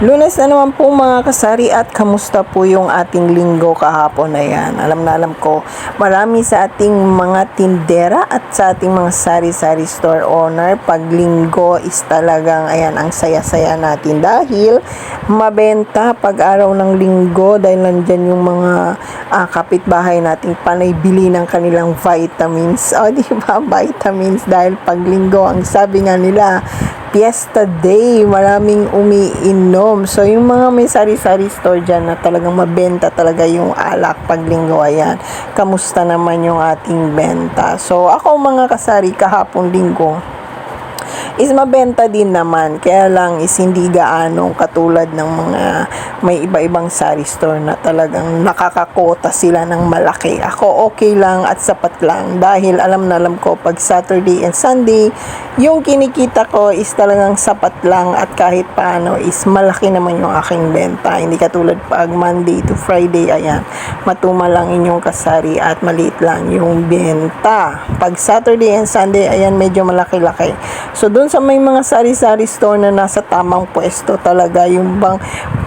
Lunes na naman po mga kasari at kamusta po yung ating linggo kahapon na yan. Alam na alam ko, marami sa ating mga tindera at sa ating mga sari-sari store owner, pag linggo is talagang ayan, ang saya-saya natin dahil mabenta pag araw ng linggo dahil nandyan yung mga ah, kapitbahay nating panay bili ng kanilang vitamins. O, di ba? Vitamins dahil pag linggo, ang sabi nga nila, Fiesta Day, maraming umiinom. So, yung mga may sari-sari store dyan na talagang mabenta talaga yung alak pag linggo, ayan. Kamusta naman yung ating benta? So, ako mga kasari kahapon linggo, is mabenta din naman. Kaya lang is hindi gaano katulad ng mga may iba-ibang sari store na talagang nakakakota sila ng malaki. Ako okay lang at sapat lang dahil alam na alam ko pag Saturday and Sunday, yung kinikita ko is talagang sapat lang at kahit paano is malaki naman yung aking benta. Hindi katulad pag Monday to Friday, ayan, matumal lang inyong kasari at maliit lang yung benta. Pag Saturday and Sunday, ayan, medyo malaki-laki. So, doon sa may mga sari-sari store na nasa tamang pwesto talaga, yung bang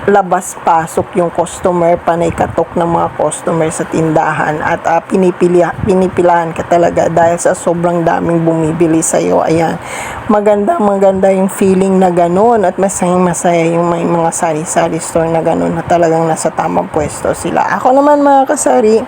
labas-pasok yung customer, panay katok ng mga customer sa tindahan at uh, pinipili, pinipilahan ka talaga dahil sa sobrang daming bumibili sa'yo. Ayan, maganda maganda yung feeling na ganun at masayang masaya yung may mga sari-sari store na ganun na talagang nasa tamang pwesto sila. Ako naman mga kasari,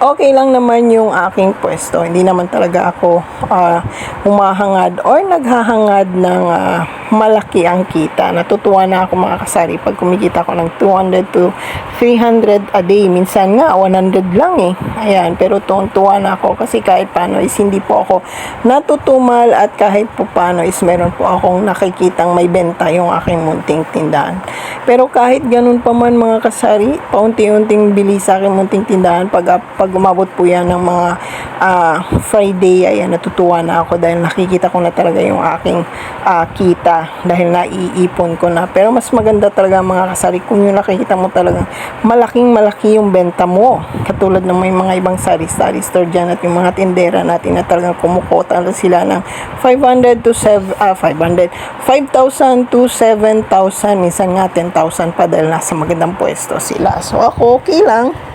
okay lang naman yung aking pwesto. Hindi naman talaga ako ah, humahangad or naghahangad ng ah, malaki ang kita. Natutuwa na ako mga kasari pag kumikita ko ng 200 to 300 a day. Minsan nga 100 lang eh. Ayan, pero tuwang-tuwa na ako kasi kahit paano is hindi po ako natutumal at kahit po paano is meron po akong nakikitang may benta yung aking munting tindahan. Pero kahit ganun pa man mga kasari, paunti-unting bili sa aking munting tindahan pag, pag umabot po yan ng mga ah, Friday, ayan, natutuwa na ako dahil nakikita ko na talaga yung aking ah, kita dahil naiipon ko na. Pero mas maganda talaga mga kasari kung yung nakikita mo talagang malaking malaki yung benta mo. Katulad ng may mga ibang sari-sari store dyan at yung mga tindera natin na talagang kumukota na sila ng 500 to 7, ah, 500, 5,000 to 7,000, minsan nga 10,000 pa dahil nasa magandang pwesto sila. So ako okay lang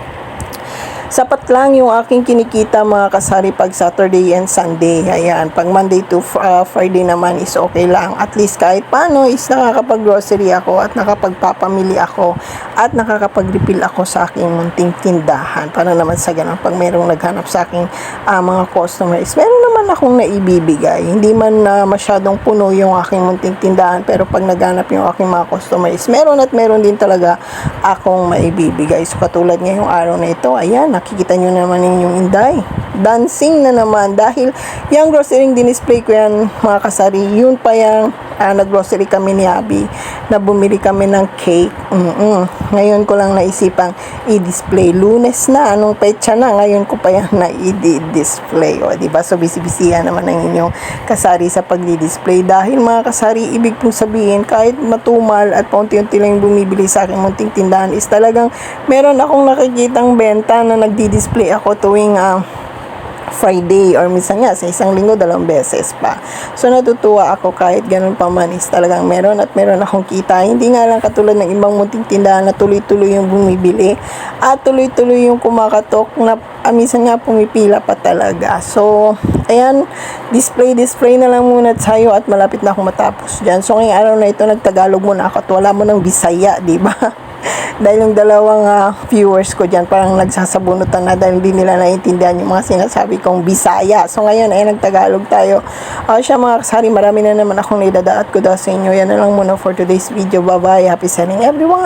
sapat lang yung aking kinikita mga kasari pag Saturday and Sunday. Ayan, pag Monday to uh, Friday naman is okay lang. At least kahit paano is nakakapag-grocery ako at nakapagpapamili ako at nakakapag-refill ako sa aking munting tindahan. Para naman sa ganun, pag mayroong naghanap sa aking uh, mga customers, meron naman akong naibibigay. Hindi man na uh, masyadong puno yung aking munting tindahan, pero pag naghanap yung aking mga customers, meron at meron din talaga akong maibibigay. So katulad ngayong araw na ito, ayan, nakikita nyo naman yung inday. Dancing na naman dahil yung grocery dinisplay ko yan mga kasari, yun pa yung uh, nag-grocery kami ni Abby na bumili kami ng cake. Mm-mm. Ngayon ko lang naisipang i-display. Lunes na, anong petsa na, ngayon ko pa yan na i-display. O, diba? So, bisibisihan naman ng inyong kasari sa pag-display. Dahil mga kasari, ibig pong sabihin, kahit matumal at paunti-unti lang yung bumibili sa aking munting tindahan, is talagang meron akong nakikitang benta na nagdi-display ako tuwing uh, Friday or minsan nga sa isang linggo dalawang beses pa. So natutuwa ako kahit ganun pa man is talagang meron at meron akong kita. Hindi nga lang katulad ng ibang munting tindahan na tuloy-tuloy yung bumibili at tuloy-tuloy yung kumakatok na ah, minsan nga pumipila pa talaga. So ayan, display display na lang muna tayo at malapit na akong matapos dyan. So ngayong araw na ito nagtagalog muna ako at wala mo ng Bisaya, di ba? dahil yung dalawang uh, viewers ko dyan parang nagsasabunutan na dahil hindi nila naiintindihan yung mga sinasabi kong Bisaya. So ngayon ay nagtagalog tayo. Uh, siya mga kasari, marami na naman akong nidadaat ko daw sa inyo. Yan na lang muna for today's video. Bye bye. Happy selling everyone.